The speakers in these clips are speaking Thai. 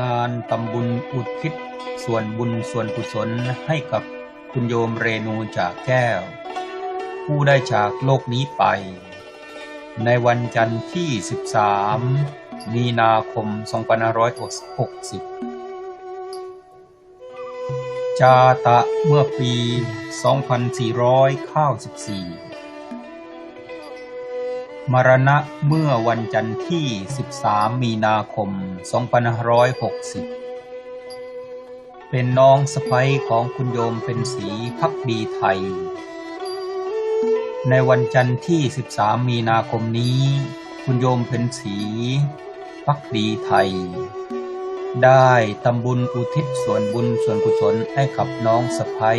งานทำบุญอุทิศส่วนบุญส่วนกุศลให้กับคุณโยมเรนูจากแก้ว ผู้ได้จากโลกนี้ไป ในวันจันทร์ที่ 13 มีนาคม 2560 จาตะเมื่อปี 2494 มรณะเมื่อวันจันทร์ที่ 13 มีนาคม 2560 เป็นน้องสะใภ้ของคุณโยมเป็นสีพักดีไทย ในวันจันทร์ที่ 13 มีนาคมนี้ คุณโยมเป็นสีพักดีไทย ได้ทำบุญอุทิศส่วนบุญส่วนกุศลให้กับน้องสะใภ้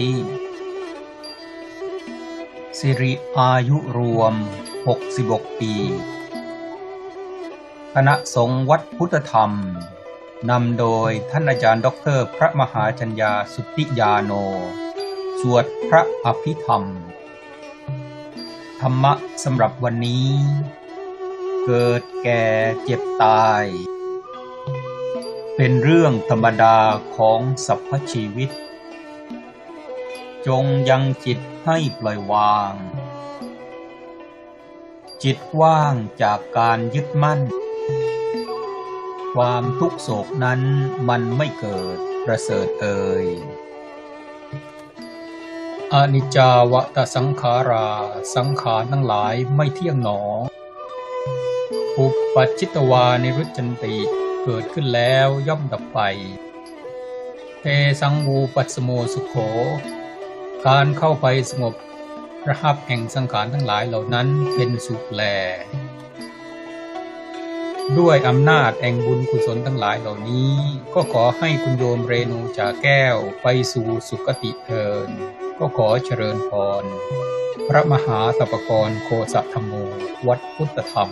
สิริอายุรวม 66 ปี คณะสงฆ์วัดพุทธธรรม นำโดยท่านอาจารย์ด็อกเตอร์พระมหาจัญญาสุทธิยาโน สวดพระอภิธรรม ธรรมะสำหรับวันนี้ เกิดแก่เจ็บตาย เป็นเรื่องธรรมดาของสรรพชีวิต จงยังจิตให้ปล่อยวาง จิตว่างจากการยึดมั่น ความทุกโศกนั้นมันไม่เกิดประเสริฐเอ่ยอนิจจาวตสังขาราสังขารทั้งหลายไม่เที่ยงหนอปุปปัจจิตวานิรุจจันติเกิดขึ้นแล้วย่อมดับไป เทสังวูปัสโมสุขโข การเข้าไปสงบ ระหับแห่งสังขารทั้งหลายเหล่านั้นเป็นสุขแล ด้วยอำนาจแห่งบุญกุศลทั้งหลายเหล่านี้ ก็ขอให้คุณโยมเรนูจากแก้วไปสู่สุคติเทิน ก็ขอเจริญพร พระมหาตปกรโคสธรรมโม วัดพุทธธรรม